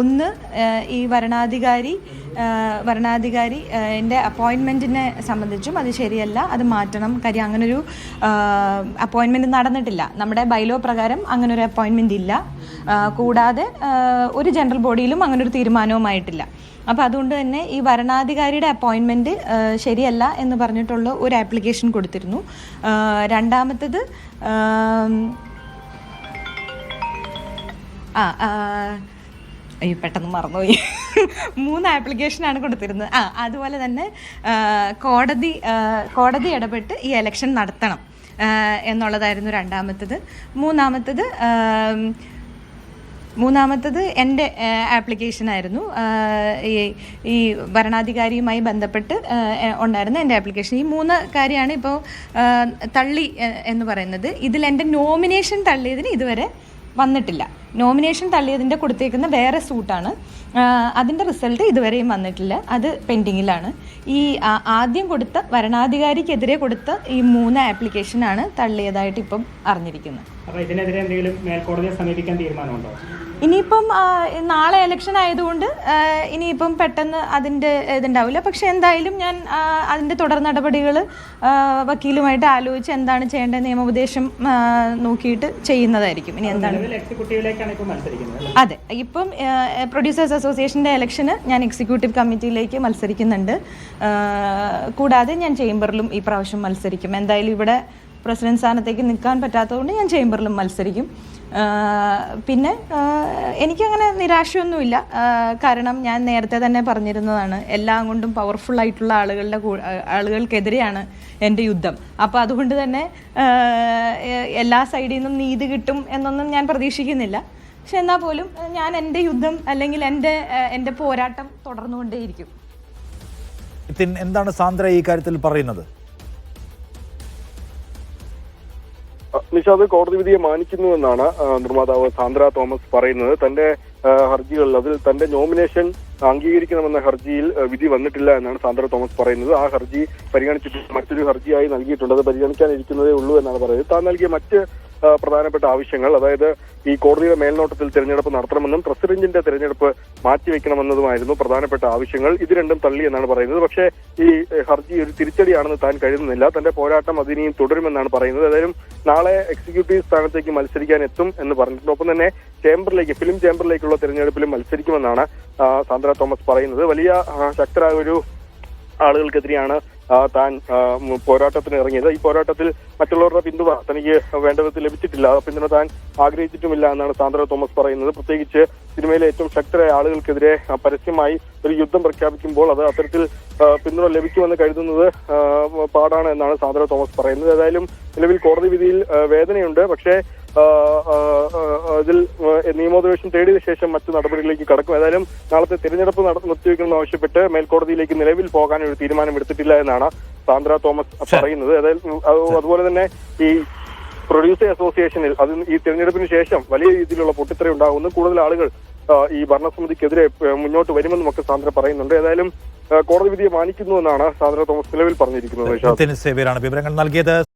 ഒന്ന് ഈ വരണാധികാരി വരണാധികാരി എന്റെ അപ്പോയിൻമെന്റിനെ സംബന്ധിച്ചും അത് ശരിയല്ല അത് മാറ്റണം. കാര്യം അങ്ങനൊരു അപ്പോയിൻമെന്റ് നടന്നിട്ടില്ല. നമ്മുടെ ബൈലോ പ്രകാരം അങ്ങനൊരു അപ്പോയിൻമെന്റ് ഇല്ല. കൂടാതെ ഒരു ജനറൽ ബോഡിയിലും അങ്ങനൊരു തീരുമാനവുമായിട്ടില്ല. അപ്പോൾ അതുകൊണ്ട് തന്നെ ഈ വരണാധികാരിയുടെ അപ്പോയിൻമെന്റ് ശരിയല്ല എന്ന് പറഞ്ഞിട്ടുള്ള ഒരു ആപ്ലിക്കേഷൻ കൊടുത്തിരുന്നു. രണ്ടാമത്തത് ആ, അയ്യോ പെട്ടെന്ന് മറന്നുപോയി. മൂന്ന് ആപ്ലിക്കേഷനാണ് കൊടുത്തിരുന്നത്. ആ അതുപോലെ തന്നെ കോടതി കോടതി ഇടപെട്ട് ഈ എലക്ഷൻ നടത്തണം എന്നുള്ളതായിരുന്നു രണ്ടാമത്തത്. മൂന്നാമത്തത് മൂന്നാമത്തത് എന്റെ ആപ്ലിക്കേഷനായിരുന്നു ഈ ഈ ഭരണാധികാരിയുമായി ബന്ധപ്പെട്ട് ഉണ്ടായിരുന്ന എന്റെ ആപ്ലിക്കേഷൻ ഈ മൂന്ന് കാര്യമാണ് ഇപ്പോൾ തള്ളി എന്ന് പറയുന്നത്. ഇതിൽ എന്റെ നോമിനേഷൻ തള്ളിയതിന് ഇതുവരെ വന്നിട്ടില്ല. നോമിനേഷൻ തള്ളിയതിന്റെ കൊടുത്തേക്കുന്ന വേറെ സൂട്ടാണ്. അതിന്റെ റിസൾട്ട് ഇതുവരെയും വന്നിട്ടില്ല. അത് പെൻഡിങ്ങിലാണ്. ഈ ആദ്യം കൊടുത്ത വരണാധികാരിക്കെതിരെ കൊടുത്ത ഈ മൂന്ന് ആപ്ലിക്കേഷനാണ് തള്ളിയതായിട്ട് ഇപ്പം അറിഞ്ഞിരിക്കുന്നത്. അപ്പോൾ ഇതിനെതിരെ എന്തെങ്കിലും മേൽക്കോടതിയെ സമീപിക്കാൻ തീരുമാനമുണ്ടോ? ഇനിയിപ്പം നാളെ ഇലക്ഷൻ ആയതുകൊണ്ട് ഇനിയിപ്പം പെട്ടെന്ന് അതിന്റെ ഇതുണ്ടാവില്ല. പക്ഷെ എന്തായാലും ഞാൻ അതിന്റെ തുടർ നടപടികൾ വക്കീലുമായിട്ട് ആലോചിച്ച് എന്താണ് ചെയ്യേണ്ടത് നിയമോപദേശം നോക്കിയിട്ട് ചെയ്യുന്നതായിരിക്കും. ഇനി എന്താണ്? നിലവിൽ അതെ. ഇപ്പം പ്രൊഡ്യൂസേഴ്സ് അസോസിയേഷന്റെ ഇലക്ഷന് ഞാൻ എക്സിക്യൂട്ടീവ് കമ്മിറ്റിയിലേക്ക് മത്സരിക്കുന്നുണ്ട്. കൂടാതെ ഞാൻ ചേംബറിലും ഈ പ്രാവശ്യം മത്സരിക്കും. എന്തായാലും ഇവിടെ പ്രസിഡന്റ് സ്ഥാനത്തേക്ക് നിൽക്കാൻ പറ്റാത്തതുകൊണ്ട് ഞാൻ ചേംബറിലും മത്സരിക്കും. പിന്നെ എനിക്കങ്ങനെ നിരാശയൊന്നുമില്ല. കാരണം ഞാൻ നേരത്തെ തന്നെ പറഞ്ഞിരുന്നതാണ് എല്ലാം കൊണ്ടും പവർഫുൾ ആയിട്ടുള്ള ആളുകളുടെ ആളുകൾക്കെതിരെയാണ് എന്റെ യുദ്ധം. അപ്പോൾ അതുകൊണ്ട് തന്നെ എല്ലാ സൈഡിൽ നിന്നും നീതി കിട്ടും എന്നൊന്നും ഞാൻ പ്രതീക്ഷിക്കുന്നില്ല. പക്ഷെ എന്നാൽ പോലും ഞാൻ എന്റെ യുദ്ധം അല്ലെങ്കിൽ എന്റെ എന്റെ പോരാട്ടം തുടർന്നുകൊണ്ടേയിരിക്കും. എന്താണ് സാന്ദ്ര ഈ കാര്യത്തിൽ പറയുന്നത്? നിഷാദ് കോടതി വിധിയെ മാനിക്കുന്നുവെന്നാണ് നിർമ്മാതാവ് സാന്ദ്ര തോമസ് പറയുന്നത്. തന്റെ ഹർജികളിൽ അതിൽ തന്റെ നോമിനേഷൻ അംഗീകരിക്കണമെന്ന ഹർജിയിൽ വിധി വന്നിട്ടില്ല എന്നാണ് സാന്ദ്ര തോമസ് പറയുന്നത്. ആ ഹർജി പരിഗണിച്ചിട്ട് മറ്റൊരു ഹർജിയായി നൽകിയിട്ടുണ്ട്. അത് പരിഗണിക്കാനിരിക്കുന്നതേ ഉള്ളൂ എന്നാണ് പറയുന്നത്. താൻ നൽകിയ മറ്റ് പ്രധാനപ്പെട്ട ആവശ്യങ്ങൾ. അതായത് ഈ കോടതിയുടെ മേൽനോട്ടത്തിൽ തിരഞ്ഞെടുപ്പ് നടത്തണമെന്നും പ്രസിഡന്റിന്റെ തിരഞ്ഞെടുപ്പ് മാറ്റിവെക്കണമെന്നതുമായിരുന്നു പ്രധാനപ്പെട്ട ആവശ്യങ്ങൾ. ഇത് രണ്ടും തള്ളി എന്നാണ് പറയുന്നത്. പക്ഷേ ഈ ഹർജി ഒരു തിരിച്ചടിയാണെന്ന് താൻ കരുതുന്നില്ല. തന്റെ പോരാട്ടം അതിനെയും തുടരുമെന്നാണ് പറയുന്നത്. ഏതായാലും നാളെ എക്സിക്യൂട്ടീവ് സ്ഥാനത്തേക്ക് മത്സരിക്കാൻ എത്തും എന്ന് പറഞ്ഞിട്ടുണ്ട്. ഒപ്പം തന്നെ ചേംബറിലേക്ക് ഫിലിം ചേംബറിലേക്കുള്ള തിരഞ്ഞെടുപ്പിലും മത്സരിക്കുമെന്നാണ് സാന്ദ്ര തോമസ് പറയുന്നത്. വലിയ ശക്തരായ ഒരു ആളുകൾക്കെതിരെയാണ് താൻ പോരാട്ടത്തിന് ഇറങ്ങിയത്. ഈ പോരാട്ടത്തിൽ മറ്റുള്ളവരുടെ പിന്തുണ തനിക്ക് വേണ്ട വിധത്തിൽ ലഭിച്ചിട്ടില്ല. ആ പിന്തുണ താൻ ആഗ്രഹിച്ചിട്ടുമില്ല എന്നാണ് സാന്ദ്ര തോമസ് പറയുന്നത്. പ്രത്യേകിച്ച് സിനിമയിലെ ഏറ്റവും ശക്തരായ ആളുകൾക്കെതിരെ പരസ്യമായി ഒരു യുദ്ധം പ്രഖ്യാപിക്കുമ്പോൾ അത് അത്തരത്തിൽ പിന്തുണ ലഭിക്കുമെന്ന് കരുതുന്നത് പാടാണ് എന്നാണ് സാന്ദ്ര തോമസ് പറയുന്നത്. ഏതായാലും നിലവിൽ കോടതി വിധിയിൽ വേദനയുണ്ട്. പക്ഷേ ആ, നിയമോപദേശം തേടിയ ശേഷം മറ്റു നടപടികളിലേക്ക് കടക്കും. ഏതായാലും നാളത്തെ തിരഞ്ഞെടുപ്പ് നിർത്തിവെക്കണമെന്ന് ആവശ്യപ്പെട്ട് മേൽക്കോടതിയിലേക്ക് നിലവിൽ പോകാൻ ഒരു തീരുമാനം എടുത്തിട്ടില്ല എന്നാണ് സാന്ദ്ര തോമസ് പറയുന്നത്. അതുപോലെ തന്നെ ഈ പ്രൊഡ്യൂസേഴ്സ് അസോസിയേഷനിൽ അത് ഈ തിരഞ്ഞെടുപ്പിന് ശേഷം വലിയ രീതിയിലുള്ള പൊട്ടിത്തെറി ഉണ്ടാകുന്നു കൂടുതൽ ആളുകൾ ഈ ഭരണസമിതിക്കെതിരെ മുന്നോട്ട് വരുമെന്നും ഒക്കെ സാന്ദ്ര പറയുന്നുണ്ട്. ഏതായാലും കോടതി വിധിയെ മാനിക്കുന്നുവെന്നാണ് സാന്ദ്ര തോമസ് നിലവിൽ പറഞ്ഞിരിക്കുന്നത് വിവരങ്ങൾ നൽകിയത്.